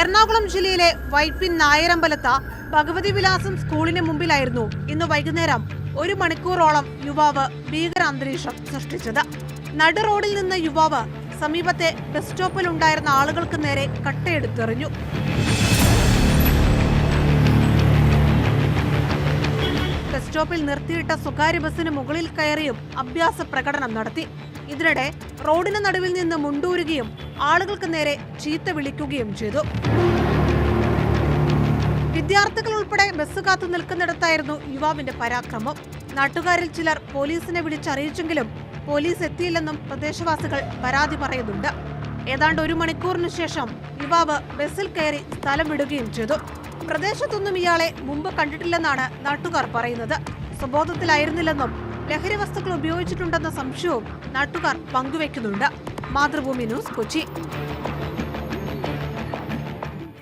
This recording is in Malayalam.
എറണാകുളം ജില്ലയിലെ വൈപ്പിൻ നായരമ്പലത്ത ഭഗവതി വിലാസം സ്കൂളിന് മുമ്പിലായിരുന്നു ഇന്ന് വൈകുന്നേരം ഒരു മണിക്കൂറോളം യുവാവ് ഭീകര അന്തരീക്ഷം സൃഷ്ടിച്ചത്. നടു റോഡിൽ നിന്ന് യുവാവ് സമീപത്തെ ബസ് സ്റ്റോപ്പിൽ ഉണ്ടായിരുന്ന ആളുകൾക്ക് നേരെ കട്ടയെടുത്തെറിഞ്ഞു സ്റ്റോപ്പിൽ നിർത്തിയിട്ട സ്വകാര്യ ബസ്സിന് മുകളിൽ കയറിയും അഭ്യാസ പ്രകടനം നടത്തി. ഇതിനിടെ റോഡിന് നടുവിൽ നിന്ന് മുണ്ടൂരുകയും ആളുകൾക്ക് നേരെ ചീത്ത വിളിക്കുകയും ചെയ്തു. വിദ്യാർത്ഥികൾ ഉൾപ്പെടെ ബസ് കാത്തു നിൽക്കുന്നിടത്തായിരുന്നു യുവാവിന്റെ പരാക്രമം. നാട്ടുകാരിൽ ചിലർ പോലീസിനെ വിളിച്ചറിയിച്ചെങ്കിലും പോലീസ് എത്തിയില്ലെന്നും പ്രദേശവാസികൾ പരാതി പറയുന്നുണ്ട്. ഏതാണ്ട് ഒരു മണിക്കൂറിനു ശേഷം യുവാവ് ബസ്സിൽ കയറി സ്ഥലം വിടുകയും ചെയ്തു. പ്രദേശത്തൊന്നും ഇയാളെ മുമ്പ് കണ്ടിട്ടില്ലെന്നാണ് നാട്ടുകാർ പറയുന്നത്. സ്വബോധത്തിലായിരുന്നില്ലെന്നും ലഹരി വസ്തുക്കൾ ഉപയോഗിച്ചിട്ടുണ്ടെന്ന സംശയവും നാട്ടുകാർ പങ്കുവെക്കുന്നുണ്ട്. മാതൃഭൂമി ന്യൂസ് കൊച്ചി.